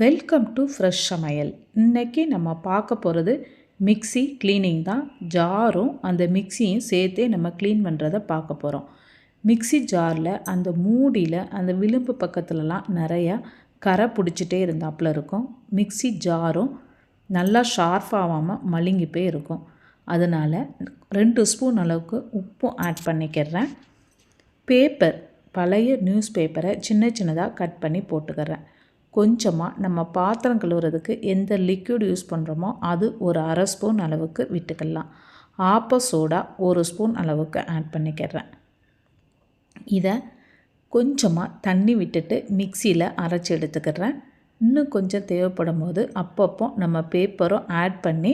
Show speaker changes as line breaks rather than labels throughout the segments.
Welcome to fresh சமையல். இன்றைக்கி நம்ம பார்க்க போகிறது மிக்ஸி க்ளீனிங் தான். ஜாரும் அந்த மிக்ஸியும் சேர்த்தே நம்ம க்ளீன் பண்ணுறதை பார்க்க போகிறோம் மிக்ஸி ஜாரில் அந்த மூடியில் அந்த விளிம்பு பக்கத்துலலாம் நிறையா கரை பிடிச்சிட்டே இருந்தாப்புல இருக்கும். மிக்ஸி ஜாரும் நல்லா ஷார்ப் ஆகாமல் மழுங்கி போய் இருக்கும். அதனால் ரெண்டு ஸ்பூன் அளவுக்கு உப்பும் ஆட் பண்ணிக்கிறேன். பேப்பர் பழைய நியூஸ் பேப்பரை சின்ன சின்னதாக கட் பண்ணி போட்டுக்கிறேன். கொஞ்சமாக நம்ம பாத்திரம் கழுவுறதுக்கு எந்த லிக்விட் யூஸ் பண்ணுறோமோ அது ஒரு அரை ஸ்பூன் அளவுக்கு விட்டுக்கலாம். ஆப்ப சோடா ஒரு ஸ்பூன் அளவுக்கு ஆட் பண்ணிக்கிறேன். இதை கொஞ்சமாக தண்ணி விட்டுட்டு மிக்சியில் அரைச்சி எடுத்துக்கிறேன். இன்னும் கொஞ்சம் தேவைப்படும் போது அப்பப்போ நம்ம பேப்பரும் ஆட் பண்ணி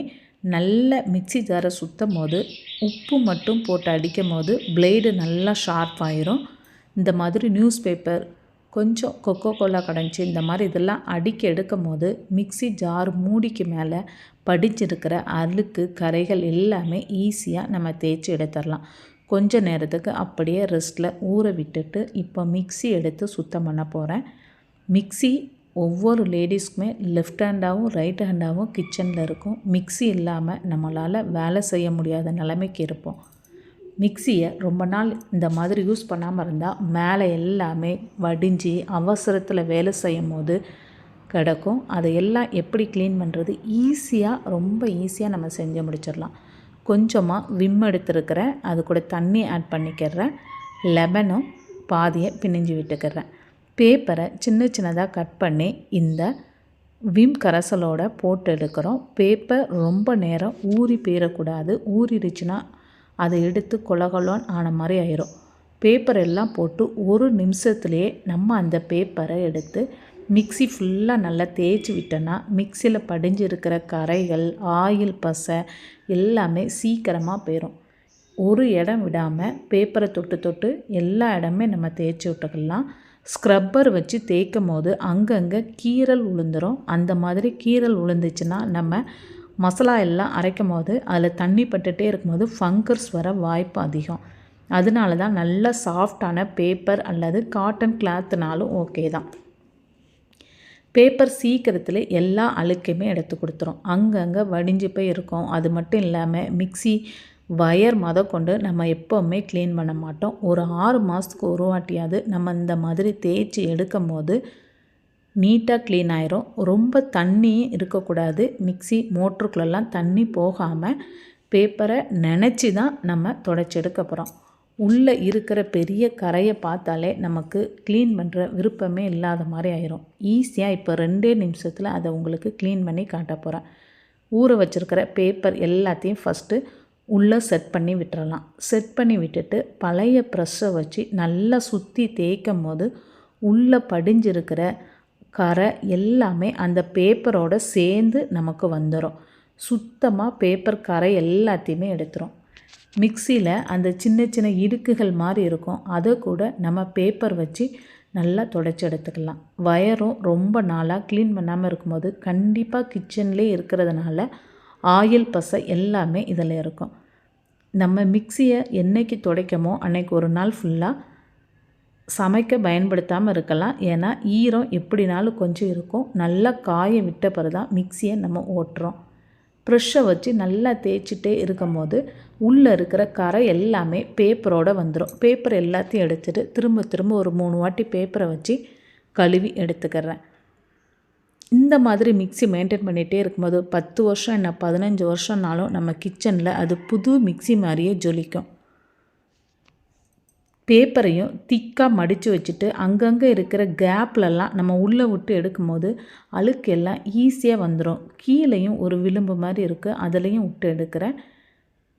நல்ல மிக்ஸி ஜாரை சுற்றும் போது உப்பு மட்டும் போட்டு அடிக்கும் போது பிளேடு நல்லா ஷார்ப் ஆயிரும். இந்த மாதிரி நியூஸ் பேப்பர் கொஞ்சம் கொக்கோ கோலா கடைஞ்சி இந்த மாதிரி இதெல்லாம் அடிக்க எடுக்கும் போது மிக்ஸி ஜார் மூடிக்கு மேலே படிச்சிருக்கிற அழுக்கு கரைகள் எல்லாமே ஈஸியாக நம்ம தேய்ச்சி எடுத்துடலாம். கொஞ்ச நேரத்துக்கு அப்படியே ரெஸ்ட்டில் ஊற விட்டுட்டு இப்போ மிக்ஸி எடுத்து சுத்தம் பண்ண போகிறேன் மிக்ஸி ஒவ்வொரு லேடிஸ்க்குமே லெஃப்ட் ஹேண்டாகவும் ரைட் ஹேண்டாகவும் கிச்சனில் இருக்கும். மிக்ஸி இல்லாமல் நம்மளால் வேலை செய்ய முடியாத நிலைமைக்கு இருப்போம். மிக்சியை ரொம்ப நாள் இந்த மாதிரி யூஸ் பண்ணாமல் இருந்தால் மேலே எல்லாமே வடிஞ்சு அவசரத்தில் வேலை செய்யும் போது கிடக்கும். அதை எல்லாம் எப்படி க்ளீன் பண்ணுறது ஈஸியாக ரொம்ப ஈஸியாக நம்ம செஞ்சு முடிச்சிடலாம். கொஞ்சமாக விம் எடுத்துருக்கிறேன். அது கூட தண்ணி ஆட் பண்ணிக்கிறேன். லெமனும் பாதியை பிணைஞ்சு விட்டுக்கிறேன். பேப்பரை சின்ன சின்னதாக கட் பண்ணி இந்த விம் கரைசலோட போட்டு எடுக்கிறோம். பேப்பர் ரொம்ப நேரம் ஊறி போயிடக்கூடாது ஊறிடுச்சுன்னா அதை எடுத்து கொலகொலோன் ஆன மாதிரி ஆயிரும். பேப்பர் எல்லாம் போட்டு ஒரு நிமிஷத்துலேயே நம்ம அந்த பேப்பரை எடுத்து மிக்சி ஃபுல்லாக நல்லா தேய்ச்சி விட்டோன்னா மிக்சியில் படிஞ்சிருக்கிற கரைகள் ஆயில் பசை எல்லாமே சீக்கிரமாக போயிடும் ஒரு இடம் விடாமல் பேப்பரை தொட்டு தொட்டு எல்லா இடமே நம்ம தேய்ச்சி விட்டுக்கலாம். ஸ்க்ரப்பர் வச்சு தேய்க்கும் போது அங்கங்கே கீரல் உளுந்துரும். அந்த மாதிரி கீரல் உளுந்துச்சுன்னா நம்ம மசாலா எல்லாம் அரைக்கும் போது அதில் தண்ணி பட்டுகிட்டே இருக்கும்போது ஃபங்கர்ஸ் வர வாய்ப்பு அதிகம். அதனால தான் நல்ல சாஃப்டான பேப்பர் அல்லது காட்டன் கிளாத்துனாலும் ஓகே தான். பேப்பர் சீக்கிரத்தில் எல்லா அழுக்கையுமே எடுத்து கொடுத்துரும். அங்கங்கே வடிஞ்சு போய் இருக்கும். அது மட்டும் இல்லாமல் மிக்சி வயர் மொத கொண்டு நம்ம எப்போவுமே க்ளீன் பண்ண மாட்டோம். ஒரு ஆறு மாதத்துக்கு ஒரு வாட்டியாவது நம்ம இந்த மாதிரி தேய்ச்சி எடுக்கும் போது நீட்டாக க்ளீன் ஆயிரும். ரொம்ப தண்ணியும் இருக்கக்கூடாது. மிக்சி மோட்ருக்குள்ளெல்லாம் தண்ணி போகாமல் பேப்பரை நினச்சி தான் நம்ம தொடச்செடுக்க போகிறோம் உள்ளே இருக்கிற பெரிய கரையை பார்த்தாலே நமக்கு க்ளீன் பண்ணுற விருப்பமே இல்லாத மாதிரி ஆயிரும். ஈஸியாக இப்போ ரெண்டே நிமிஷத்தில் அதை உங்களுக்கு க்ளீன் பண்ணி காட்ட போகிறேன் ஊற வச்சுருக்கிற பேப்பர் எல்லாத்தையும் ஃபஸ்ட்டு உள்ளே செட் பண்ணி விட்டுறலாம். செட் பண்ணி விட்டுட்டு பழைய ப்ரெஷ்ஷை வச்சு நல்லா சுற்றி தேய்க்கும் போது உள்ளே படிஞ்சிருக்கிற கரை எல்லாமே அந்த பேப்பரோடு சேர்ந்து நமக்கு வந்துடும் சுத்தமாக பேப்பர் கரை எல்லாத்தையுமே எடுத்துரும். மிக்சியில் அந்த சின்ன சின்ன இடுக்குகள் மாதிரி இருக்கும். அதை கூட நம்ம பேப்பர் வச்சு நல்லா தொடச்சி எடுத்துக்கலாம். வயரும் ரொம்ப நாளாக க்ளீன் பண்ணாமல் இருக்கும்போது கண்டிப்பாக கிச்சன்லேயே இருக்கிறதுனால ஆயில் பசை எல்லாமே இதில் இருக்கும். நம்ம மிக்சியை என்றைக்கு துடைக்கமோ அன்றைக்கி ஒரு நாள் ஃபுல்லாக சமைக்க பயன்படுத்தாமல் இருக்கலாம். ஏன்னா ஈரம் எப்படினாலும் கொஞ்சம் இருக்கும். நல்லா காய விட்ட பிறகு தான் மிக்சியை நம்ம ஓட்டுறோம். ப்ரெஷ்ஷை வச்சு நல்லா தேய்ச்சிட்டே இருக்கும் போது உள்ளே இருக்கிற கரை எல்லாமே பேப்பரோடு வந்துடும் பேப்பர் எல்லாத்தையும் எடுத்துகிட்டு திரும்ப திரும்ப ஒரு மூணு வாட்டி பேப்பரை வச்சு கழுவி எடுத்துக்கிறேன். இந்த மாதிரி மிக்சி மெயின்டைன் பண்ணிகிட்டே இருக்கும்போது பத்து வருஷம் என்ன பதினஞ்சு வருஷம்னாலும் நம்ம கிச்சனில் அது புது மிக்சி மாதிரியே ஜொலிக்கும். பேப்பரையும் திக்காக மடித்து வச்சுட்டு அங்கங்கே இருக்கிற கேப்லலாம் நம்ம உள்ளே விட்டு எடுக்கும்போது அழுக்கு எல்லாம் ஈஸியாக வந்துடும் கீழேயும் ஒரு விளிம்பு மாதிரி இருக்குது அதுலேயும் விட்டு எடுக்கிறேன்.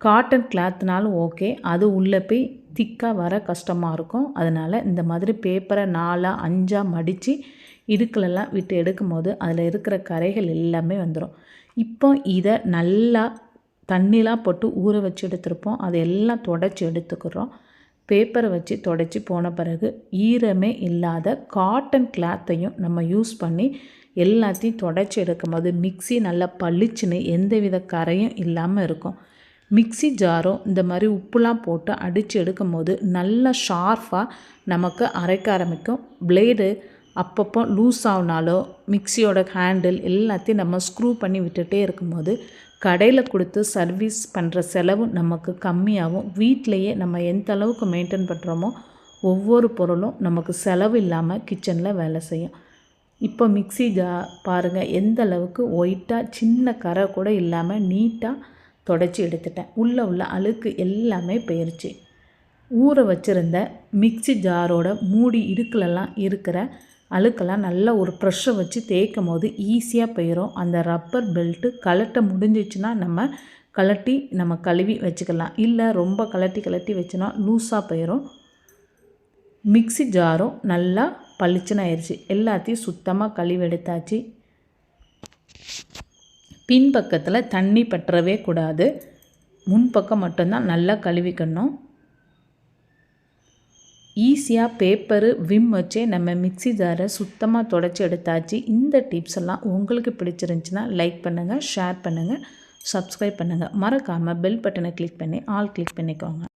காட்டன் கிளாத்னாலும் ஓகே. அது உள்ளே போய் திக்காக வர கஷ்டமாக இருக்கும். அதனால் இந்த மாதிரி பேப்பரை நாலாக அஞ்சாக மடித்து இடுக்கிலெல்லாம் விட்டு எடுக்கும்போது அதில் இருக்கிற கரைகள் எல்லாமே வந்துடும் இப்போ இதை நல்லா தண்ணிலாம் போட்டு ஊற வச்சு எடுத்துருப்போம். அதையெல்லாம் தொடச்சி எடுத்துக்கிறோம். பேப்பரை வச்சு தொடச்சி போன பிறகு ஈரமே இல்லாத காட்டன் கிளாத்தையும் நம்ம யூஸ் பண்ணி எல்லாத்தையும் தொடச்சி எடுக்கும்போது மிக்சி நல்லா பளிச்சுன்னு எந்தவித கரையும் இல்லாமல் இருக்கும். மிக்சி ஜாரும் இந்த மாதிரி உப்புலாம் போட்டு அடித்து எடுக்கும் போது நல்லா ஷார்ப்பாக நமக்கு அரைக்க ஆரம்பிக்கும். பிளேடு அப்பப்போ லூஸ் ஆகுனாலோ மிக்சியோட ஹேண்டில் எல்லாத்தையும் நம்ம ஸ்க்ரூ பண்ணி விட்டுட்டே இருக்கும்போது கடையில் கொடுத்து சர்வீஸ் பண்ணுற செலவு நமக்கு கம்மியாகும். வீட்டிலையே நம்ம எந்த அளவுக்கு மெயின்டைன் பண்ணுறோமோ ஒவ்வொரு பொருளும் நமக்கு செலவு இல்லாமல் கிச்சனில் வேலை செய்யும். இப்போ மிக்ஸி ஜா பாருங்கள் எந்த அளவுக்கு ஒயிட்டாக சின்ன கரை கூட இல்லாமல் நீட்டாக தொடச்சி எடுத்துட்டேன். உள்ளே உள்ள அழுக்கு எல்லாமே போயிருச்சு. ஊற வச்சுருந்த மிக்ஸி ஜாரோட மூடி இடுக்கிலலாம் இருக்கிற அழுக்கெல்லாம் நல்லா ஒரு ப்ரெஷ்ஷை வச்சு தேய்க்கும் போது ஈஸியாக போயிடும் அந்த ரப்பர் பெல்ட்டு கலட்ட முடிஞ்சிச்சுன்னா நம்ம கலட்டி நம்ம கழுவி வச்சுக்கலாம். இல்லை ரொம்ப கலட்டி கலட்டி வச்சோன்னா லூஸாக போயிடும் மிக்ஸி ஜாரும் நல்லா பளிச்சுன்னு ஆயிடுச்சு எல்லாத்தையும் சுத்தமாக கழுவி எடுத்தாச்சு. பின்பக்கத்தில் தண்ணி பற்றவே கூடாது. முன்பக்கம் மட்டும்தான் நல்லா கழுவிக்கணும். ஈஸியாக பேப்பரு விம் வச்சே நம்ம மிக்சி ஜாரை சுத்தமாக தொடச்சி எடுத்தாச்சு. இந்த டிப்ஸ் எல்லாம் உங்களுக்கு பிடிச்சிருந்துச்சின்னா லைக் பண்ணுங்கள் ஷேர் பண்ணுங்கள் சப்ஸ்கிரைப் பண்ணுங்கள் மறக்காமல் பெல் பட்டனை கிளிக் பண்ணி ஆல் கிளிக் பண்ணிக்கோங்க.